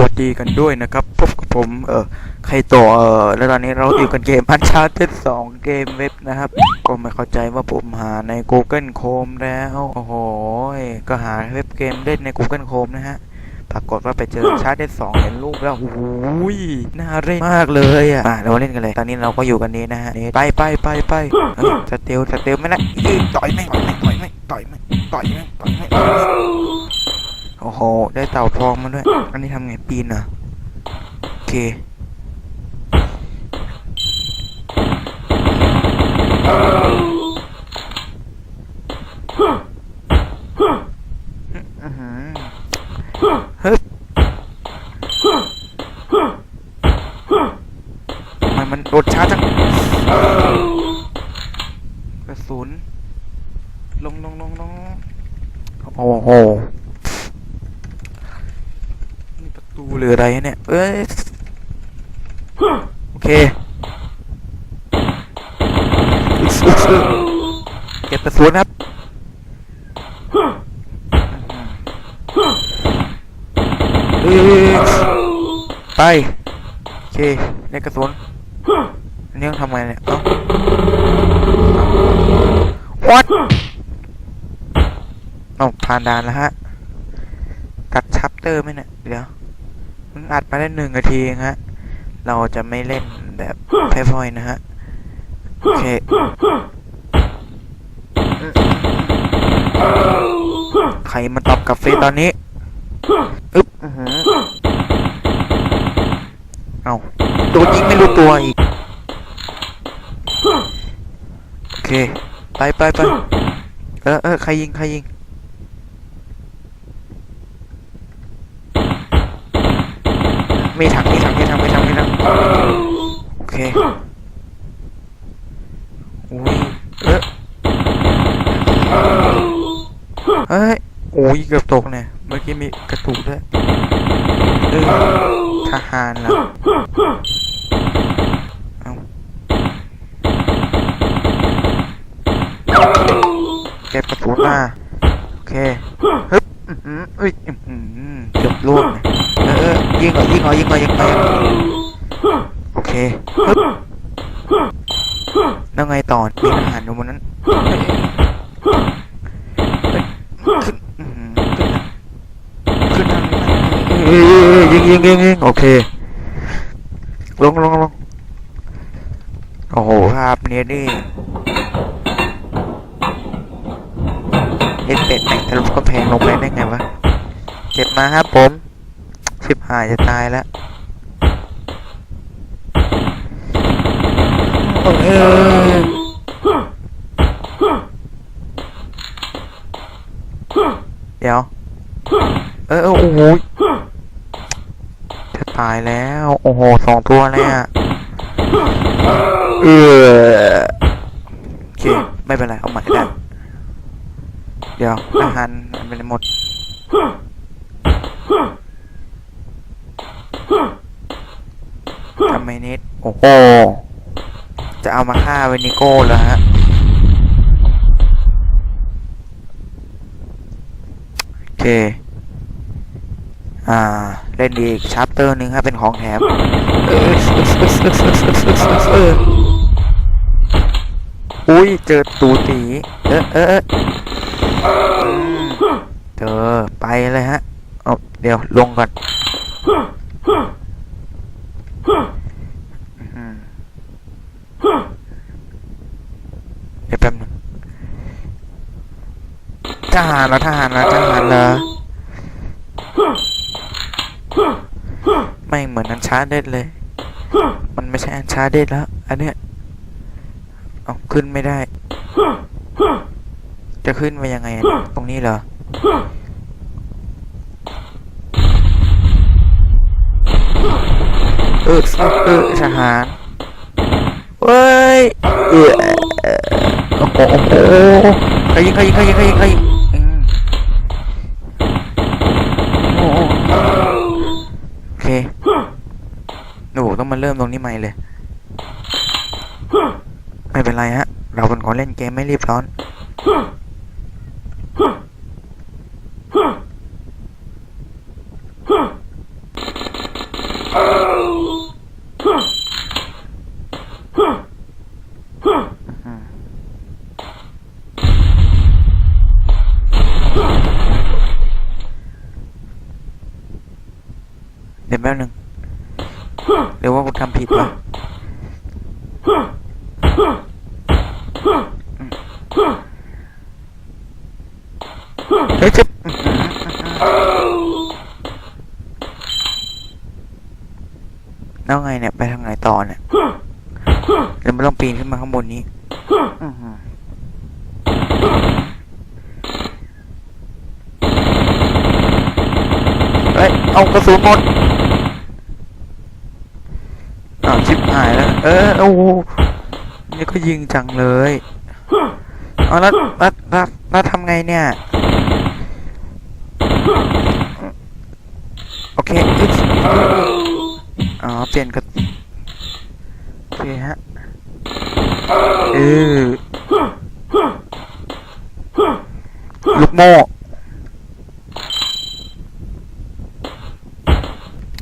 วัสดีกันด้วยนะครับพบกับผมเออใครต่อเออแล้วตอนนี้เราอยู่กันเกมอันชาร์เตสองเกมเว็บนะครับ ก็ไม่เข้าใจว่าผมหาใน Google Chrome แล้วโอ้โหก็หาเว็บเกมเล่นใน Google Chrome นะฮะปรากฏว่าไปเจอชาร์เตสองเห็นรูปแล้วโอ้โหน่าเล่นมากเลยอะเราเล่นกันเลย ตอนนี้เราก็อยู่กันนี้นะฮะนี่ไปไปไปไปสเตลสเตลไม่นะต่อยไม่ต่อยไม่ต่อยไม่ต่อยไม่ต่อยไม่ต่อยไม่ ได้เต่าทองมาด้วย อันนี้ทำไงปีนเหรอโอเคอื้อหือฮึบทำไมมันโดดช้าจังกระสุนลงลงลงลงโอ้โห ตูหรืออะไรเนี่ย เอ้ย โอเคอึ๊กอึ๊กอึ๊กเก็บกระสุนครับเอ้ยไป โอเคได้กระสุนอันนี้ต้องทำไงเนี่ยเอ้า What เอ้าผ่านด่านแล้วฮะ ตัดชัปเตอร์ไหมเนี่ย เดี๋ยวมัน อัดมาได้หนึ่งนาทีเองฮะ เราจะไม่เล่นแบบแพ้พลอยนะฮะ โอเคใครมาตอบกับเฟซตอนนี้ อึ๊บอื้อหือเอาตัวยิงไม่รู้ตัวอีก โอเค ไปไปไปเออเออใครยิง ใครยิง มีถังมีถังมีถังมีถังมีถังโอเคอุ้ยเอะเฮ้ยโอ้ยเกือบตกเนี่ยเมื่อกี้มีกระตุกด้วยเออทหารเหรอเอาเก็บกระสุนมาโอเคฮึบอื้อหือเอ้ยอื้อหือเกือบล่วงเลยเออเออ ยิงเหรอยิงเหรอยิงเหรอยิงเหรอยโอเคแล้วไงต่อมีทหารอยู่บนนั้นยิงยิงยิงยิงโอเค ลงลงลงโอ้โหภาพเนี้ยนี่เอ็ดเป็ดแต่งทะลุกระแพงลงไปได้ไงวะ เจ็บมาครับผม ชิบหายจะตายแล้วเออเดี๋ยว เออโอ้โหจะตายแล้ว โอ้โหสองตัวเลยอะเออโอเค ไม่เป็นไร เอาใหม่ได้เดี๋ยวอาหารมันเป็นหมด ทำไมนิด โอ้ จะเอามาฆ่าเวนิโก้เหรอฮะ โอเค อ่า เล่นอีกชัปเตอร์หนึ่งครับเป็นของแถมอุ้ย เจอตูตีเออเออเจอไปเลยฮะ เอาเดี๋ยวลงก่อน อืมเดี๋ยวแป๊บหนึง ทหารเหรอทหารเหรอทหารเหรอไม่เหมือนอันชาเด็ดเลย มันไม่ใช่อันชาเด็ดแล้ว อันเนี้ยเอาขึ้นไม่ได้ จะขึ้นไปยังไง ตรงนี้เหรอเออเออทหารเว้ยเออโอ้โหโอ้โหใครยิงใครยิงใครยิงใครยิงใครยิง มาเริ่มตรงนี้ใหม่เลย ไม่เป็นไรฮะ เราเป็นคนเล่นเกมไม่รีบร้อน เดี๋ยวแป๊บนึง รือว่ากูทำผิดวะอืมเฮ้ยจะแล้วไงเนี่ย ไปทางไหนต่อเนี่ยเดี๋ยวมันต้องปีนขึ้นมาข้างบนนี้อื้อหือเฮ้ย เอากระสุนหมดอ้าวชิบ หายแล้ว เออ โอ้นี่ก็ยิงจังเลยเอาแล้วแล้วแล้วแล้วทำไงเนี่ย โอเคอ๋อ เปลี่ยนกระโอเคฮะ เออ ลูกโม่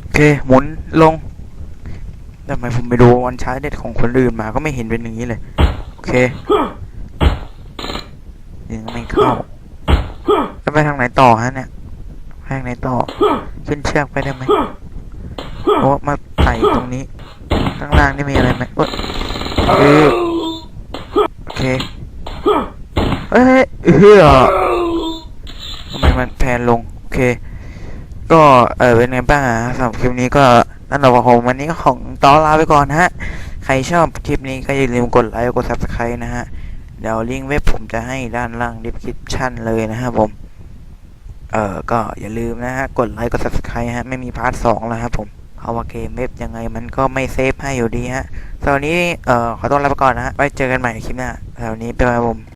โอเค หมุนลง ทำไมผมไปดูวันช้าเด็ดของคนอื่นมาก็ไม่เห็นเป็นอย่างนี้เลย โอเคยังไม่เข้าจะไปทางไหนต่อฮะเนี่ยทางไหนต่อ ขึ้นเชือกไปได้ไหมโอ้มาไต่ตรงนี้ ข้างล่างนี่มีอะไรไหมเอ้ยเออโอเคเอ้ยเฮ้ยทำไมมันแพนลง โอเค ก็เออเป็นไงบ้างอะสำหรับคลิปนี้ก็ นั่นแหละของวันนี้ของตอลาไปก่อนฮะ ใครชอบคลิปนี้ก็อย่าลืมกดไลค์กด subscribe นะฮะ เดี๋ยวลิงก์เว็บผมจะให้ด้านล่าง description เลยนะครับผม เออก็อย่าลืมนะฮะ กดไลค์กด subscribe ฮะ ไม่มีพาร์ทสองแล้วครับผมเพราะว่าเกมเว็บยังไงมันก็ไม่เซฟให้อยู่ดีฮะสำหรับนนี้เอ่อขอต้อนรับไปก่อนนะฮะไว้เจอกันใหม่คลิปหน้าสำหรับวันนี้ไปครับผม